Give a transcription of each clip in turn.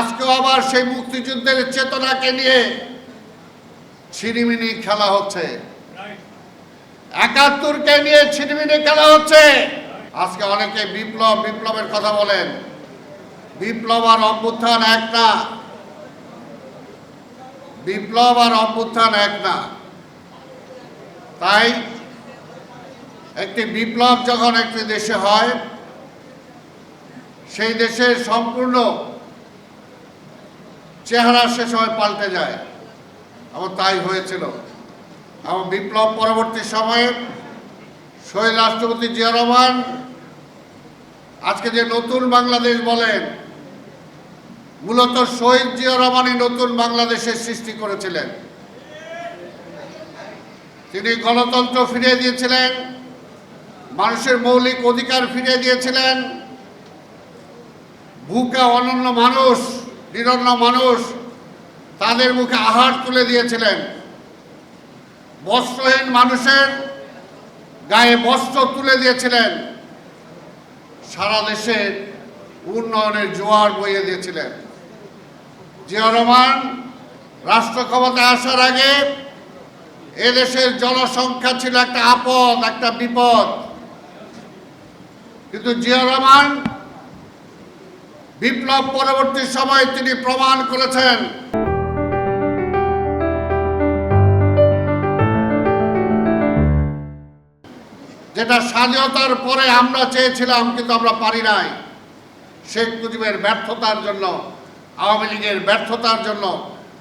আজকেও আবার সেই মুক্তিযুদ্ধের চেতনাকে নিয়ে ছিনিমিনি খেলা হচ্ছে। একাত্তরকে নিয়ে ছিনিমিনি খেলা হচ্ছে। আজকে অনেকে বিপ্লব, বিপ্লবের কথা বলেন। বিপ্লব আর অভ্যুত্থান এক না। বিপ্লব আর অভ্যুত্থান এক না। তাই একটি বিপ্লব যখন একটি দেশে হয়, সেই দেশের সম্পূর্ণ চেহারা সে সময় পাল্টে যায়। আমার তাই হয়েছিল। এবং বিপ্লব পরবর্তী সময়ে শহীদ রাষ্ট্রপতি জিয়া রহমান আজকে যে নতুন বাংলাদেশ বলেন, মূলত শহীদ জিয়া রহমানই নতুন বাংলাদেশের সৃষ্টি করেছিলেন। তিনি গণতন্ত্র ফিরিয়ে দিয়েছিলেন, মানুষের মৌলিক অধিকার ফিরিয়ে দিয়েছিলেন, ভুকা অনন্য মানুষ নিরন্ন মানুষ তাদের মুখে আহার তুলে দিয়েছিলেন। বস্ত্রহীন মানুষের গায়ে বস্ত্র তুলে দিয়েছিলেন। সারা দেশে উন্নয়নের জোয়ার বইয়ে দিয়েছিলেন। জিয়া রহমান রাষ্ট্র ক্ষমতায় আসার আগে এদেশের জনসংখ্যা ছিল একটা আপদ, একটা বিপদ। কিন্তু জিয়া রহমান বিপ্লব পরবর্তী সময়ে তিনি প্রমাণ করেছেন। যেটা স্বাধীনতার পরে আমরা চেয়েছিলাম কিন্তু আমরা পারি নাই। শেখ মুজিবের ব্যর্থতার জন্য, আওয়ামী লীগের ব্যর্থতার জন্য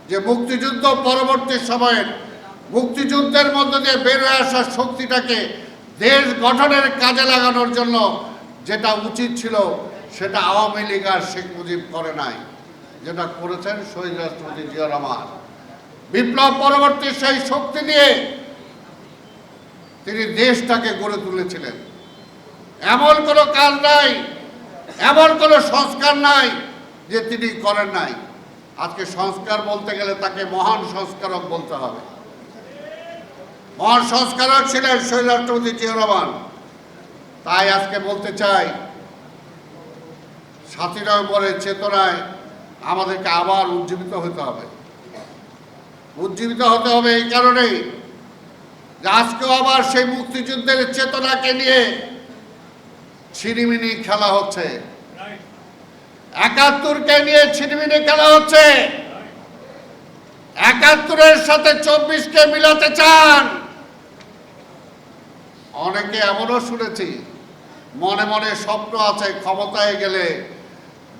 যে মুক্তিযুদ্ধ পরবর্তী সময়ের মুক্তিযুদ্ধের মধ্য দিয়ে বের হয়ে আসার শক্তিটাকে দেশ গঠনের কাজে লাগানোর জন্য যেটা উচিত ছিল সেটা আওয়ামী লীগ আর শেখ মুজিব করে নাই, যেটা করেছেন শহীদ রাষ্ট্রপতি জিয়া রহমান। বিপ্লব পরবর্তী সেই শক্তি নিয়ে তিনি দেশটাকে গড়ে তুলেছিলেন। এমন কোনো কাজ নাই, এমন কোনো সংস্কার নাই যে তিনি করেন নাই। আজকে সংস্কার বলতে গেলে তাকে মহান সংস্কারক বলতে হবে। মহান সংস্কারক ছিলেন শহীদ রাষ্ট্রপতি জিয়া রহমান। তাই আজকে বলতে চাই সাতই নভেম্বরের চেতনায় আমাদেরকে আবার উজ্জীবিত হতে হবে। উজ্জীবিত হতে হবে এই কারণেই যে আজকেও আবার সেই মুক্তিযুদ্ধের চেতনাকে নিয়ে ছিনিমিনি খেলা হচ্ছে। একাত্তরকে নিয়ে ছিনিমিনি খেলা হচ্ছে। একাত্তরের সাথে চব্বিশকে মিলাতে চান। অনেকে এমনও শুনেছি, মনে মনে স্বপ্ন আছে ক্ষমতায় গেলে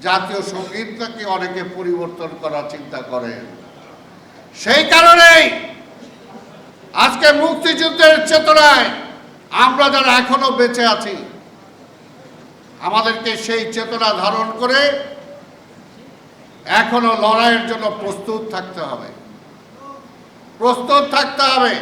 জাতীয় সঙ্গীতটাকে অনেকে পরিবর্তন করার চিন্তা করেন। সেই কারণেই আজকে মুক্তিযুদ্ধের চেতনায় আমরা যারা এখনও বেঁচে আছি, আমাদেরকে সেই চেতনা ধারণ করে এখনও লড়াইয়ের জন্য প্রস্তুত থাকতে হবে। প্রস্তুত থাকতে হবে।